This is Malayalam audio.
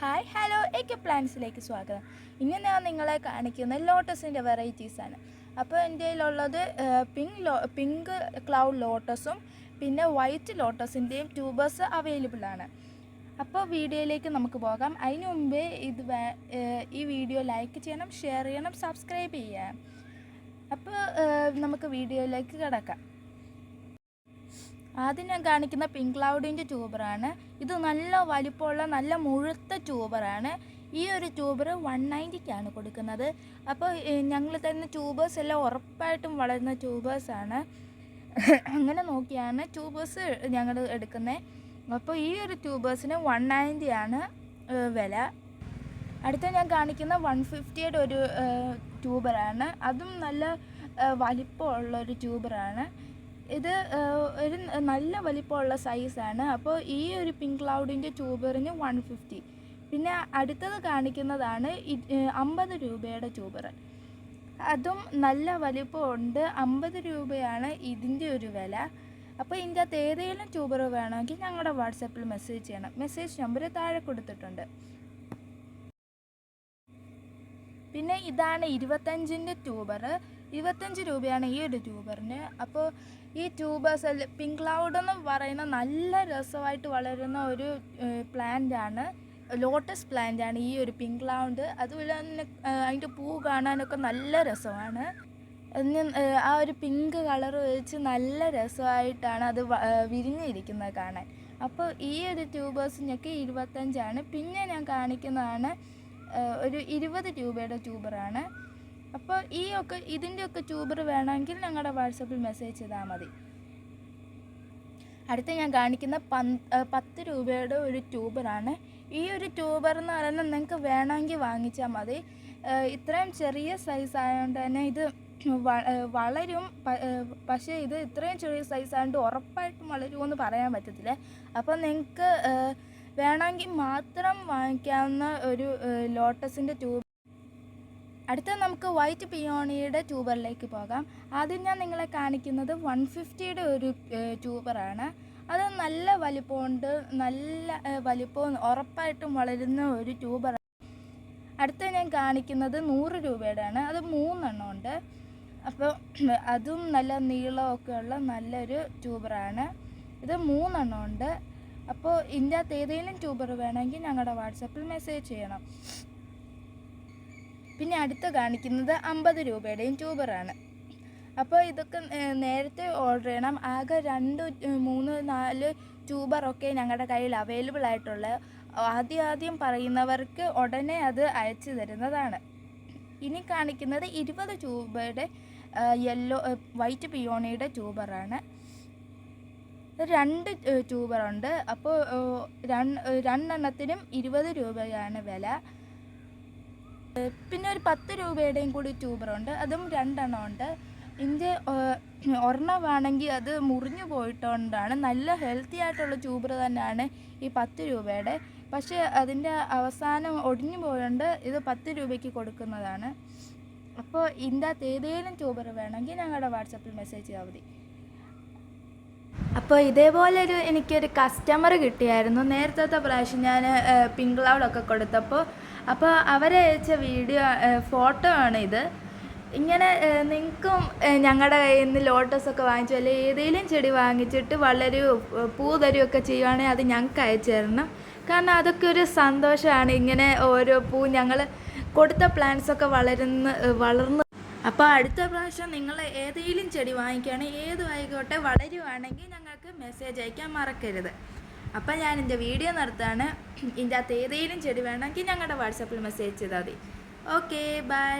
ഹായ് ഹലോ എക്കെ പ്ലാന്റ്സിലേക്ക് സ്വാഗതം. ഇന്ന് ഞാൻ നിങ്ങളെ കാണിക്കുന്ന ലോട്ടസിന്റെ വെറൈറ്റീസാണ് അപ്പോൾ എന്റെ കയ്യിലുള്ളത് പിങ്ക് ലോ പിങ്ക് ക്ലൗഡ് ലോട്ടസും പിന്നെ വൈറ്റ് ലോട്ടസിന്റെയും ട്യൂബേഴ്സ് അവൈലബിൾ ആണ്. അപ്പോൾ വീഡിയോയിലേക്ക് നമുക്ക് പോകാം. അതിന് മുമ്പേ ഇത് ഈ വീഡിയോ ലൈക്ക് ചെയ്യണം ഷെയർ ചെയ്യണം സബ്സ്ക്രൈബ് ചെയ്യാം. അപ്പോൾ നമുക്ക് വീഡിയോയിലേക്ക് കിടക്കാം. ആദ്യം ഞാൻ കാണിക്കുന്ന പിങ്ക് ക്ലൗഡിന്റെ ട്യൂബറാണ്. ഇത് നല്ല വലിപ്പമുള്ള നല്ല മുഴുത്ത ട്യൂബറാണ്. ഈ ഒരു ട്യൂബർ വൺ നയന്റിക്കാണ് കൊടുക്കുന്നത്. അപ്പോൾ ഞങ്ങൾ തരുന്ന ട്യൂബേഴ്സ് എല്ലാം ഉറപ്പായിട്ടും വളരുന്ന ട്യൂബേഴ്സാണ്. അങ്ങനെ നോക്കിയാണ് ട്യൂബേഴ്സ് ഞങ്ങൾ എടുക്കുന്നത് അപ്പോൾ ഈ ഒരു ട്യൂബേഴ്സിന് വൺ നയന്റി ആണ് വില. അടുത്ത ഞാൻ കാണിക്കുന്ന വൺ ഫിഫ്റ്റിയുടെ ഒരു ട്യൂബറാണ്. അതും നല്ല വലിപ്പമുള്ള ഒരു ട്യൂബറാണ്. ഇത് ഒരു നല്ല വലിപ്പമുള്ള സൈസാണ്. അപ്പോൾ ഈ ഒരു പിങ്ക് ക്ലൗഡിന്റെ ട്യൂബറിന് വൺ ഫിഫ്റ്റി. പിന്നെ അടുത്തത് കാണിക്കുന്നതാണ് അമ്പത് രൂപയുടെ ട്യൂബർ അതും നല്ല വലിപ്പമുണ്ട്. അമ്പത് രൂപയാണ് ഇതിന്റെ ഒരു വില. അപ്പോൾ ഇതിന്റെ അകത്ത് ഏതെങ്കിലും ട്യൂബർ വേണമെങ്കിൽ ഞങ്ങളുടെ വാട്സാപ്പിൽ മെസ്സേജ് ചെയ്യണം. മെസ്സേജ് നമ്പർ താഴെ കൊടുത്തിട്ടുണ്ട്. പിന്നെ ഇതാണ് ഇരുപത്തഞ്ചിന്റെ ട്യൂബർ ഇരുപത്തഞ്ച് രൂപയാണ് ഈ ഒരു ട്യൂബറിന്. അപ്പോൾ ഈ ട്യൂബേഴ്സ് പിങ്ക് ക്ലൗഡ് എന്ന് പറയുന്ന നല്ല രസമായിട്ട് വളരുന്ന ഒരു പ്ലാന്റാണ് ലോട്ടസ് പ്ലാന്റ് ആണ് ഈ ഒരു പിങ്ക് ക്ലൗഡ്. അതുപോലെ തന്നെ അതിന്റെ പൂ കാണാനൊക്കെ നല്ല രസമാണ്. ആ ഒരു പിങ്ക് കളർ വെച്ച് നല്ല രസമായിട്ടാണ് അത് വിരിഞ്ഞിരിക്കുന്നത് കാണാൻ. അപ്പോൾ ഈ ഒരു ട്യൂബേഴ്സിനൊക്കെ ഇരുപത്തഞ്ചാണ്. പിന്നെ ഞാൻ കാണിക്കുന്നതാണ് ഒരു ഇരുപത് രൂപയുടെ ട്യൂബറാണ്. അപ്പോൾ ഈ ഒക്കെ ഇതിന്റെയൊക്കെ ട്യൂബർ വേണമെങ്കിൽ ഞങ്ങളുടെ വാട്സപ്പിൽ മെസ്സേജ് ചെയ്താൽ മതി. അടുത്ത ഞാൻ കാണിക്കുന്ന പത്ത് രൂപയുടെ ഒരു ട്യൂബറാണ്. ഈ ഒരു ട്യൂബർ എന്ന് പറയുന്നത് നിങ്ങൾക്ക് വേണമെങ്കിൽ വാങ്ങിച്ചാൽ മതി. ഇത്രയും ചെറിയ സൈസ് ആയതുകൊണ്ട് തന്നെ ഇത് വളരും. പക്ഷേ ഇത് ഇത്രയും ചെറിയ സൈസ് ആയതുകൊണ്ട് ഉറപ്പായിട്ടും വളരുമെന്ന് പറയാൻ പറ്റത്തില്ല. അപ്പോൾ നിങ്ങൾക്ക് വേണമെങ്കിൽ മാത്രം വാങ്ങിക്കാവുന്ന ഒരു ലോട്ടസിന്റെ ട്യൂബ് അടുത്ത നമുക്ക് വൈറ്റ് പിയോണിയുടെ ട്യൂബറിലേക്ക് പോകാം. ആദ്യം ഞാൻ നിങ്ങളെ കാണിക്കുന്നത് വൺ ഫിഫ്റ്റിയുടെ ഒരു ട്യൂബറാണ് അത് നല്ല വലിപ്പമുണ്ട് നല്ല വലിപ്പവും ഉറപ്പായിട്ടും വളരുന്ന ഒരു ട്യൂബറാണ് അടുത്ത ഞാൻ കാണിക്കുന്നത് നൂറ് രൂപയുടെയാണ്. അത് മൂന്നെണ്ണം ഉണ്ട് അപ്പോൾ അതും നല്ല നീളമൊക്കെ ഉള്ള നല്ലൊരു ട്യൂബറാണ് ഇത് മൂന്നെണ്ണം ഉണ്ട് അപ്പോൾ ഇതിന്റെ അകത്ത് ഏതെങ്കിലും ട്യൂബർ വേണമെങ്കിൽ ഞങ്ങളുടെ വാട്സപ്പിൽ മെസ്സേജ് ചെയ്യണം. പിന്നെ അടുത്ത് കാണിക്കുന്നത് അമ്പത് രൂപയുടെയും ട്യൂബറാണ്. അപ്പോൾ ഇതൊക്കെ നേരത്തെ ഓർഡർ ചെയ്യണം. ആകെ രണ്ട് മൂന്ന് നാല് ട്യൂബറൊക്കെ ഞങ്ങളുടെ കയ്യിൽ അവൈലബിൾ ആയിട്ടുള്ള ആദ്യം ആദ്യം പറയുന്നവർക്ക് ഉടനെ അത് അയച്ചു തരുന്നതാണ്. ഇനി കാണിക്കുന്നത് ഇരുപത് ട്യൂബയുടെ യെല്ലോ വൈറ്റ് പിയോണിയുടെ ട്യൂബറാണ്. രണ്ട് ട്യൂബറുണ്ട്. അപ്പോൾ രണ്ടെണ്ണത്തിനും ഇരുപത് രൂപയാണ് വില. പിന്നെ ഒരു പത്ത് രൂപയുടെയും കൂടി ട്യൂബറുണ്ട് അതും രണ്ടെണ്ണം ഉണ്ട്. ഇതിന്റെ ഒരെണ്ണമാണെങ്കിൽ അത് മുറിഞ്ഞു പോയിട്ടുകൊണ്ടാണ്. നല്ല ഹെൽത്തി ആയിട്ടുള്ള ട്യൂബർ തന്നെയാണ് ഈ പത്ത് രൂപയുടെ. പക്ഷേ അതിന്റെ അവസാനം ഒടിഞ്ഞു പോയതുകൊണ്ട് ഇത് പത്ത് രൂപയ്ക്ക് കൊടുക്കുന്നതാണ്. അപ്പോൾ ഇതിന്റെ അകത്ത് ഏതെങ്കിലും ട്യൂബർ വേണമെങ്കിൽ ഞങ്ങളുടെ വാട്സപ്പിൽ മെസ്സേജ് ചെയ്താൽ മതി അപ്പോൾ ഇതേപോലെ ഒരു എനിക്കൊരു കസ്റ്റമർ കിട്ടിയായിരുന്നു. നേരത്തെ പ്രാവശ്യം ഞാൻ പിങ്ക് ക്ലൗഡൊക്കെ കൊടുത്തപ്പോൾ അപ്പോൾ അവരെ അയച്ച വീഡിയോ ഫോട്ടോ ആണ് ഇത്. ഇങ്ങനെ നിങ്ങൾക്കും ഞങ്ങളുടെ കയ്യിൽ നിന്ന് ലോട്ടസൊക്കെ വാങ്ങിച്ചു അല്ലെങ്കിൽ ഏതെങ്കിലും ചെടി വാങ്ങിച്ചിട്ട് വളരെ പൂ ഒക്കെ ചെയ്യുവാണെങ്കിൽ അത് ഞങ്ങൾക്ക് അയച്ചു തരണം. കാരണം അതൊക്കെ ഒരു സന്തോഷമാണ് ഇങ്ങനെ ഓരോ പൂ ഞങ്ങൾ കൊടുത്ത പ്ലാന്റ്സൊക്കെ വളരുന്ന വളർന്ന് അപ്പോൾ അടുത്ത പ്രാവശ്യം നിങ്ങൾ ഏതെങ്കിലും ചെടി വാങ്ങിക്കുകയാണെങ്കിൽ ഏതും ആയിക്കോട്ടെ വളരുവാണെങ്കിൽ ഞങ്ങൾക്ക് മെസ്സേജ് അയക്കാൻ മറക്കരുത്. അപ്പം ഞാൻ എന്റെ വീഡിയോ നിർത്താണ് ഇതിന്റെ അകത്ത് ഏതെങ്കിലും ചെടി വേണമെങ്കിൽ ഞങ്ങളുടെ വാട്സാപ്പിൽ മെസ്സേജ് ചെയ്താൽ മതി. Okay bye